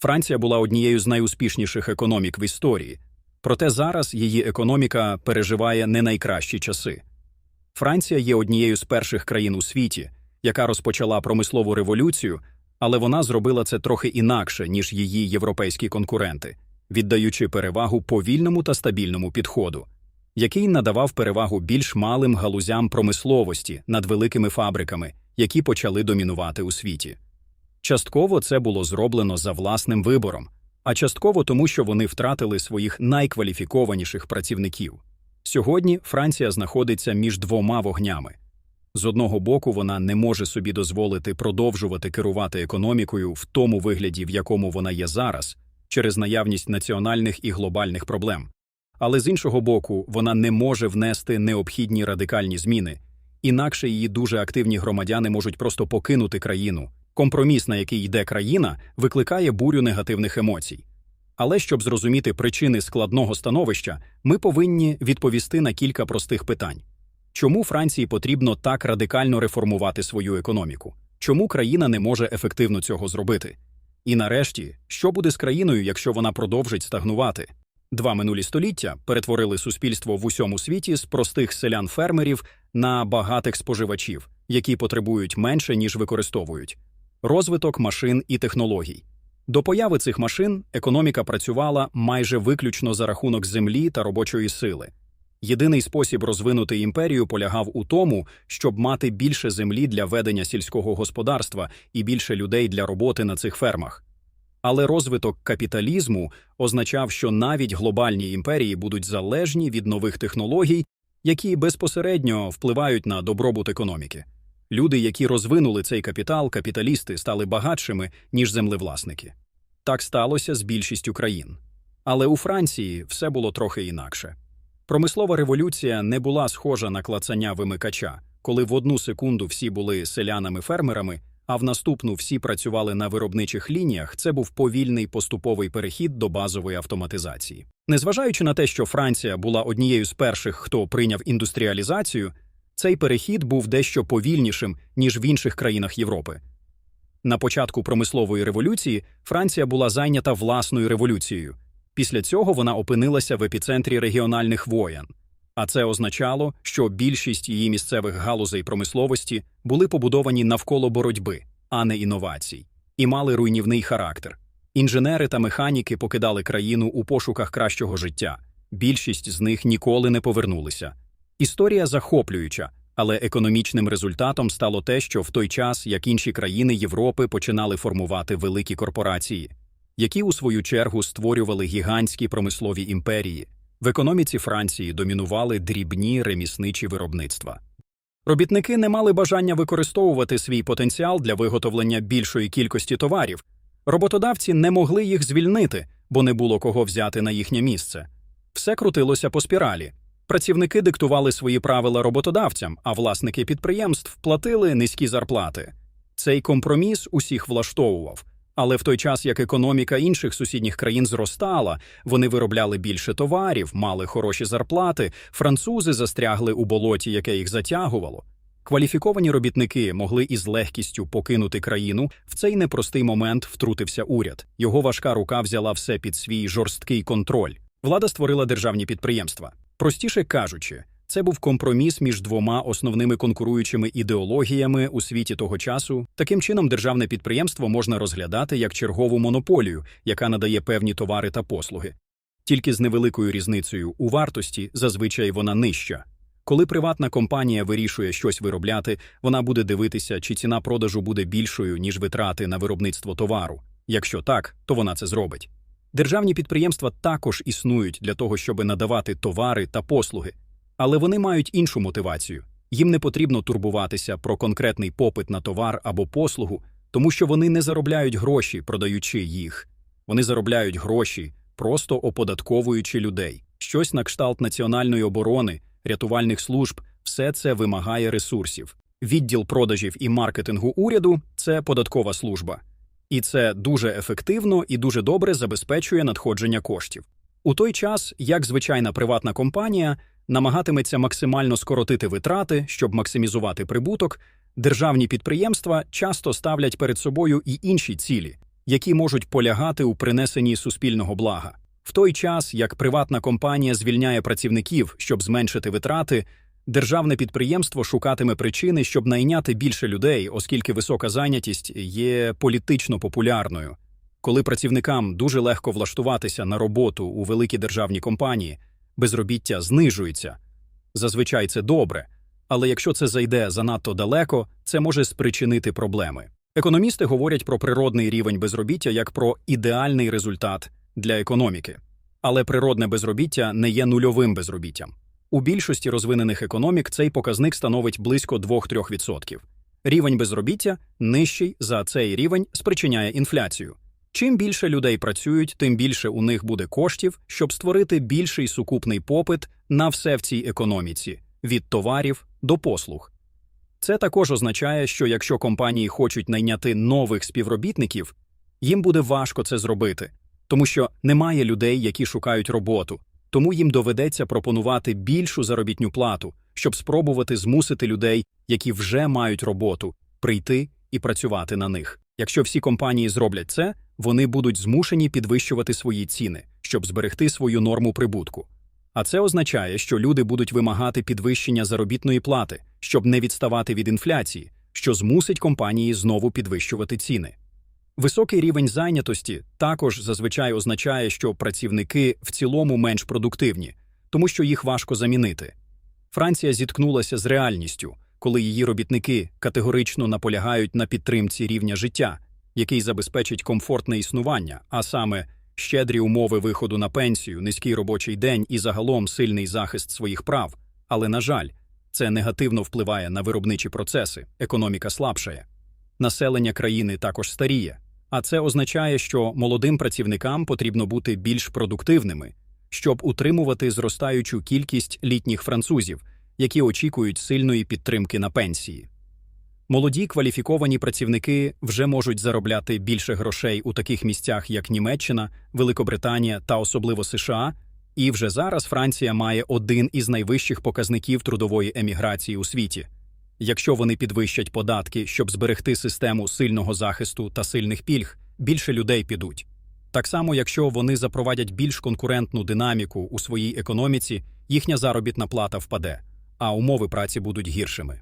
Франція була однією з найуспішніших економік в історії, проте зараз її економіка переживає не найкращі часи. Франція є однією з перших країн у світі, яка розпочала промислову революцію, але вона зробила це трохи інакше, ніж її європейські конкуренти, віддаючи перевагу повільному та стабільному підходу, який надавав перевагу більш малим галузям промисловості над великими фабриками, які почали домінувати у світі. Частково це було зроблено за власним вибором, а частково тому, що вони втратили своїх найкваліфікованіших працівників. Сьогодні Франція знаходиться між двома вогнями. З одного боку, вона не може собі дозволити продовжувати керувати економікою в тому вигляді, в якому вона є зараз, через наявність національних і глобальних проблем. Але з іншого боку, вона не може внести необхідні радикальні зміни, інакше її дуже активні громадяни можуть просто покинути країну. Компроміс, на який йде країна, викликає бурю негативних емоцій. Але щоб зрозуміти причини складного становища, ми повинні відповісти на кілька простих питань. Чому Франції потрібно так радикально реформувати свою економіку? Чому країна не може ефективно цього зробити? І нарешті, що буде з країною, якщо вона продовжить стагнувати? Два минулі століття перетворили суспільство в усьому світі з простих селян-фермерів на багатих споживачів, які потребують менше, ніж використовують. Розвиток машин і технологій. До появи цих машин економіка працювала майже виключно за рахунок землі та робочої сили. Єдиний спосіб розвинути імперію полягав у тому, щоб мати більше землі для ведення сільського господарства і більше людей для роботи на цих фермах. Але розвиток капіталізму означав, що навіть глобальні імперії будуть залежні від нових технологій, які безпосередньо впливають на добробут економіки. Люди, які розвинули цей капітал, капіталісти, стали багатшими, ніж землевласники. Так сталося з більшістю країн. Але у Франції все було трохи інакше. Промислова революція не була схожа на клацання вимикача, коли в одну секунду всі були селянами-фермерами, а в наступну всі працювали на виробничих лініях. Це був повільний поступовий перехід до базової автоматизації. Незважаючи на те, що Франція була однією з перших, хто прийняв індустріалізацію, цей перехід був дещо повільнішим, ніж в інших країнах Європи. На початку промислової революції Франція була зайнята власною революцією. Після цього вона опинилася в епіцентрі регіональних воєн. А це означало, що більшість її місцевих галузей промисловості були побудовані навколо боротьби, а не інновацій, і мали руйнівний характер. Інженери та механіки покидали країну у пошуках кращого життя. Більшість з них ніколи не повернулися. Історія захоплююча, але економічним результатом стало те, що в той час, як інші країни Європи починали формувати великі корпорації, які у свою чергу створювали гігантські промислові імперії. В економіці Франції домінували дрібні ремісничі виробництва. Робітники не мали бажання використовувати свій потенціал для виготовлення більшої кількості товарів. Роботодавці не могли їх звільнити, бо не було кого взяти на їхнє місце. Все крутилося по спіралі. Працівники диктували свої правила роботодавцям, а власники підприємств платили низькі зарплати. Цей компроміс усіх влаштовував. Але в той час, як економіка інших сусідніх країн зростала, вони виробляли більше товарів, мали хороші зарплати, французи застрягли у болоті, яке їх затягувало. Кваліфіковані робітники могли із легкістю покинути країну. В цей непростий момент втрутився уряд. Його важка рука взяла все під свій жорсткий контроль. Влада створила державні підприємства. Простіше кажучи, це був компроміс між двома основними конкуруючими ідеологіями у світі того часу. Таким чином, державне підприємство можна розглядати як чергову монополію, яка надає певні товари та послуги. Тільки з невеликою різницею у вартості зазвичай вона нижча. Коли приватна компанія вирішує щось виробляти, вона буде дивитися, чи ціна продажу буде більшою, ніж витрати на виробництво товару. Якщо так, то вона це зробить. Державні підприємства також існують для того, щоб надавати товари та послуги. Але вони мають іншу мотивацію. Їм не потрібно турбуватися про конкретний попит на товар або послугу, тому що вони не заробляють гроші, продаючи їх. Вони заробляють гроші, просто оподатковуючи людей. Щось на кшталт національної оборони, рятувальних служб все це вимагає ресурсів. Відділ продажів і маркетингу уряду це податкова служба. І це дуже ефективно і дуже добре забезпечує надходження коштів. У той час, як звичайна приватна компанія намагатиметься максимально скоротити витрати, щоб максимізувати прибуток, державні підприємства часто ставлять перед собою і інші цілі, які можуть полягати у принесенні суспільного блага. В той час, як приватна компанія звільняє працівників, щоб зменшити витрати, державне підприємство шукатиме причини, щоб найняти більше людей, оскільки висока зайнятість є політично популярною. Коли працівникам дуже легко влаштуватися на роботу у великі державні компанії, безробіття знижується. Зазвичай це добре, але якщо це зайде занадто далеко, це може спричинити проблеми. Економісти говорять про природний рівень безробіття як про ідеальний результат для економіки. Але природне безробіття не є нульовим безробіттям. У більшості розвинених економік цей показник становить близько 2-3%. Рівень безробіття нижчий за цей рівень спричиняє інфляцію. Чим більше людей працюють, тим більше у них буде коштів, щоб створити більший сукупний попит на все в цій економіці від товарів до послуг. Це також означає, що якщо компанії хочуть найняти нових співробітників, їм буде важко це зробити, тому що немає людей, які шукають роботу, тому їм доведеться пропонувати більшу заробітню плату, щоб спробувати змусити людей, які вже мають роботу, прийти і працювати на них. Якщо всі компанії зроблять це, вони будуть змушені підвищувати свої ціни, щоб зберегти свою норму прибутку. А це означає, що люди будуть вимагати підвищення заробітної плати, щоб не відставати від інфляції, що змусить компанії знову підвищувати ціни. Високий рівень зайнятості також зазвичай означає, що працівники в цілому менш продуктивні, тому що їх важко замінити. Франція зіткнулася з реальністю, коли її робітники категорично наполягають на підтримці рівня життя, який забезпечить комфортне існування, а саме щедрі умови виходу на пенсію, низький робочий день і загалом сильний захист своїх прав. Але, на жаль, це негативно впливає на виробничі процеси, економіка слабшає. Населення країни також старіє, а це означає, що молодим працівникам потрібно бути більш продуктивними, щоб утримувати зростаючу кількість літніх французів, які очікують сильної підтримки на пенсії. Молоді кваліфіковані працівники вже можуть заробляти більше грошей у таких місцях, як Німеччина, Великобританія та особливо США, і вже зараз Франція має один із найвищих показників трудової еміграції у світі. Якщо вони підвищать податки, щоб зберегти систему сильного захисту та сильних пільг, більше людей підуть. Так само, якщо вони запровадять більш конкурентну динаміку у своїй економіці, їхня заробітна плата впаде, а умови праці будуть гіршими.